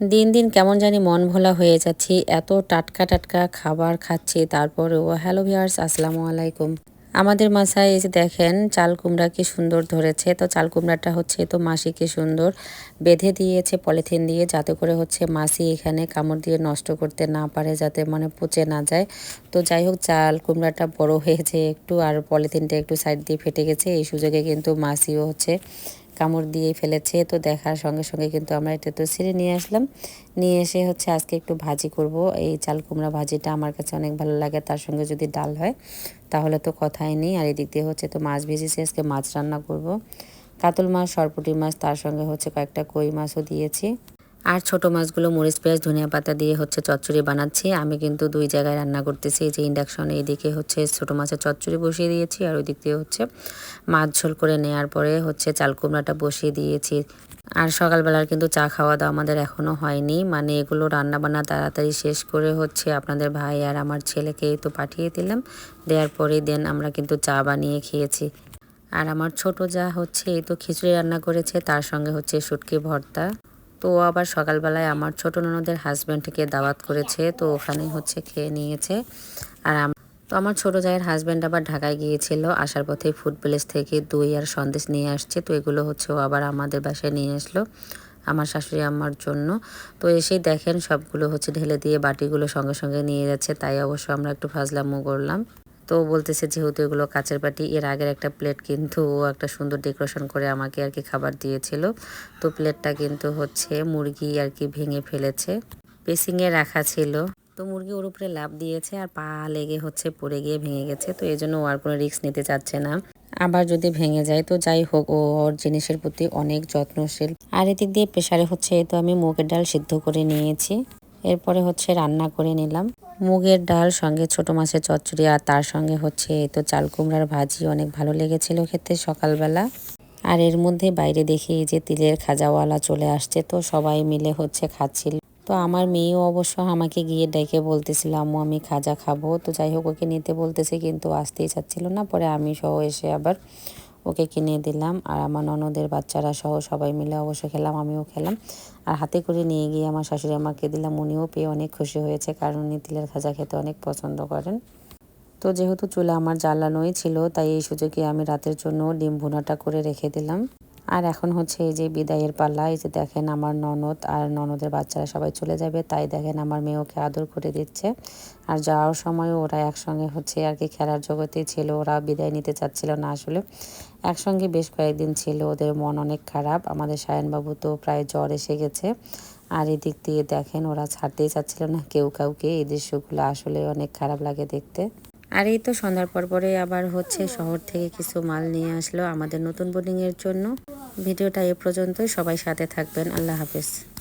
দিন দিন কেমন জানি মন ভোলা হয়ে যাচ্ছি, এত টাটকা টাটকা খাবার খাচ্ছি, তারপরেও হ্যালো ভিয়ার্স আসসালামু আলাইকুম। আমাদের মাসায় এই যে দেখেন, চাল কুমড়া কি সুন্দর ধরেছে। তো চাল কুমড়াটা হচ্ছে, তো মাসি কি সুন্দর। বেঁধে দিয়েছে, পলিথিন দিয়ে, যাতে করে হচ্ছে মাসি এখানে কামড় দিয়ে নষ্ট করতে না পারে, যাতে মানে পচে না যায়। তো যাই হোক, চাল কুমড়াটা বড় হয়েছে একটু, আর পলিথিনটা একটু সাইড দিয়ে ফেটে গেছে। এই সুযোগে কিন্তু মাসিও হচ্ছে কামড় দিয়ে ফেলেছে। তো দেখার সঙ্গে সঙ্গে কিন্তু আমরা এটা তো ছিঁড়ে নিয়ে আসলাম। নিয়ে এসে হচ্ছে আজকে একটু ভাজি করব। এই চাল কুমড়া ভাজিটা আমার কাছে অনেক ভালো লাগে, তার সঙ্গে যদি ডাল হয় তাহলে তো কথাই নেই। আর এদিক দিয়ে হচ্ছে তো মাছ ভেজেছি, আজকে মাছ রান্না করব। কাতল মাছ, সরপুটি মাছ, তার সঙ্গে হচ্ছে কয়েকটা কই মাছও দিয়েছি। আর ছোট মাছগুলো মরিচ, পেঁয়াজ, ধনিয়া পাতা দিয়ে হচ্ছে চচ্চড়ি বানাচ্ছি। আমি কিন্তু দুই জায়গায় রান্না করতেছি। এই যে ইন্ডাকশনে এইদিকে হচ্ছে ছোট মাছের চচ্চড়ি বসিয়ে দিয়েছি আর ওই দিক দিয়ে হচ্ছে মাছ ঝোল করে নেওয়ার পরে হচ্ছে চাল কুমড়াটা বসিয়ে দিয়েছি। আর সকালবেলার কিন্তু চা খাওয়া দাওয়া আমাদের এখনও হয়নি। মানে এগুলো রান্না বান্না তাড়াতাড়ি শেষ করে হচ্ছে আপনাদের ভাই আর আমার ছেলেকে তো পাঠিয়ে দিলাম। দেওয়ার পরেই দেন আমরা কিন্তু চা বানিয়ে খেয়েছি। আর আমার ছোট যা হচ্ছে, এই তো খিচুড়ি রান্না করেছে, তার সঙ্গে হচ্ছে শুটকি ভর্তা। তো আবার সকালবেলায় আমার ছোট ননদের হাজব্যান্ডকে দাওয়াত করেছে, তো ওখানে হচ্ছে খেয়ে নিয়েছে। আর তো আমার ছোট জায়ের হাজব্যান্ড আবার ঢাকায় গিয়েছিল, আসার পথে ফুড প্লেস থেকে দই আর সন্দেশ নিয়ে আসছে, তো এগুলো হচ্ছে ও আবার আমাদের বাসায় নিয়ে আসলো, আমার শাশুড়ি আমার জন্য। তো এসেই দেখেন সবগুলো হচ্ছে ঢেলে দিয়ে বাটিগুলো সঙ্গে সঙ্গে নিয়ে যাচ্ছে, তাই অবশ্য আমরা একটু ফাজলামো করলাম। তো বলতেছে যেহেতু এগুলো কাচের বাটি, এর আগের একটা প্লেট কিন্তু ও একটা সুন্দর ডেকোরেশন করে আমাকে আর কি খাবার দিয়েছিল। তো প্লেটটা কিন্তু হচ্ছে মুরগি আর কি ভেঙে ফেলেছে। পেসিংয়ে রাখা ছিল। তো মুরগি ওর উপরে লাভ দিয়েছে আর পা লেগে হচ্ছে পড়ে গিয়ে ভেঙে গেছে। তো এই জন্য ও আর কোনো রিস্ক নিতে চাচ্ছে না। আবার যদি ভেঙে যায়, তো যাই হোক, ও ওর জিনিসের প্রতি অনেক যত্নশীল। আর এদিক দিয়ে প্রেশারে হচ্ছে, তো আমি মুগের ডাল সিদ্ধ করে নিয়েছি। এরপরে হচ্ছে রান্না করে নিলাম। মুগের ডাল সঙ্গে ছোট মাছের চচ্চড়ি আর তার সঙ্গে হচ্ছে তো চাল কুমড়ার ভাজি অনেক ভালো লেগেছিল খেতে সকালবেলা। আর এর মধ্যে বাইরে দেখি যে তিলের খাজাওয়ালা চলে আসছে তো সবাই মিলে হচ্ছে খাচ্ছিল। তো আমার মেয়েও অবশ্য আমাকে গিয়ে ডেকে বলতেছিল, আম্মু, আমি খাজা খাব। তো যাই হোক, ওকে নিতে বলতেছে কিন্তু আসতেই চাচ্ছিল না। পরে আমি সহ এসে আবার ওকে কিনে দিলাম। আর আমার ননদের বাচ্চারা সহ সবাই মিলে অবশ্য খেলাম, আমিও খেলাম। আর হাতে করে নিয়ে গিয়ে আমার শাশুড়ি আমাকে দিলাম, উনিও পেয়ে অনেক খুশি হয়েছে কারণ উনি তিলের খাজা খেতে অনেক পছন্দ করেন। তো যেহেতু চুলা আমার জ্বালানোই ছিল, তাই এই সুযোগে আমি রাতের জন্য ডিম ভুনাটা করে রেখে দিলাম। আর এখন হচ্ছে এই যে বিদায়ের পাল্লা, এই যে দেখেন আমার ননদ আর ননদের বাচ্চারা সবাই চলে যাবে, তাই দেখেন আমার মেয়ে ওকে আদর করে দিচ্ছে। আর যাওয়ার সময় ওরা একসঙ্গে হচ্ছে আর কি খেলার জগতেই ছিল, ওরা বিদায় নিতে চাচ্ছিল না আসলে। একসঙ্গে বেশ কয়েকদিন ছিল, ওদের মন অনেক খারাপ। আমাদের সায়নবাবু তো প্রায় জ্বর এসে গেছে। আর এদিক দিয়ে দেখেন ওরা ছাড়তেই চাচ্ছিল না কেউ কাউকে, এই দৃশ্যগুলো আসলে অনেক খারাপ লাগে দেখতে। আর এই তো সন্ধ্যার পর পরে আবার হচ্ছে শহর থেকে কিছু মাল নিয়ে আসলো আমাদের নতুন বোর্ডিংয়ের জন্য। ভিডিওটা এ পর্যন্তই। সবাই সাথে থাকবেন। আল্লাহ হাফেজ।